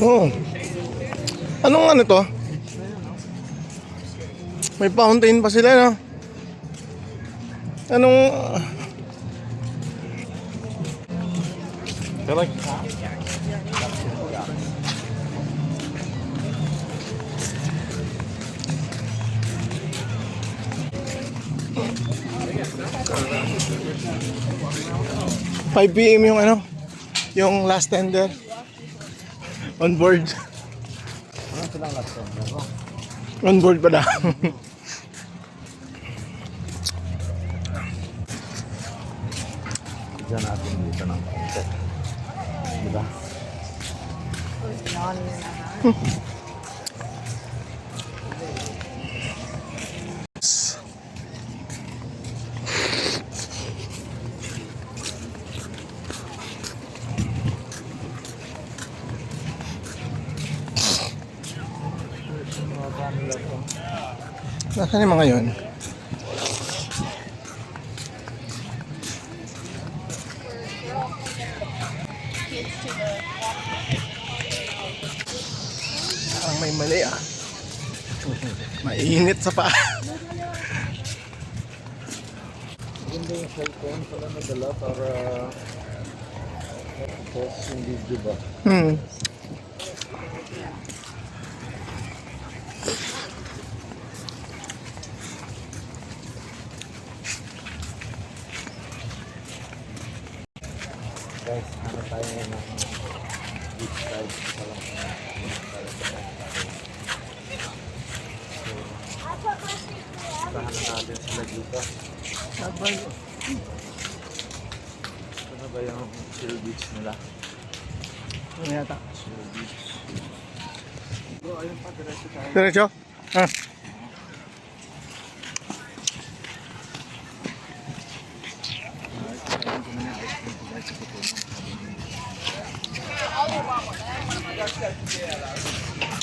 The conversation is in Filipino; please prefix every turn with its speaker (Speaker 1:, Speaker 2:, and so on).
Speaker 1: Oo. Anong ano to? May fountain pa sila, no? Anong... Five PM yung ano, yung last tender on board.
Speaker 2: Ano silang time? Ano?
Speaker 1: On board pala.
Speaker 2: Bigyan natin dito ng konti. Diba?
Speaker 1: Nasaan yung mga yun? Parang may mali ah. Mainit sa paa.
Speaker 2: Maganda yung cellphone pala nadala para post yung video ba?
Speaker 1: Hmm.
Speaker 2: Guys, ano tayo ng beach ride pa lang. Tahan na natin sila dito. Ano ba yung chill beach nila?
Speaker 1: Ano yata?
Speaker 2: Chill beach. Bro, ayun pa, diretso tayo.
Speaker 1: Diretso? Ah. やだ。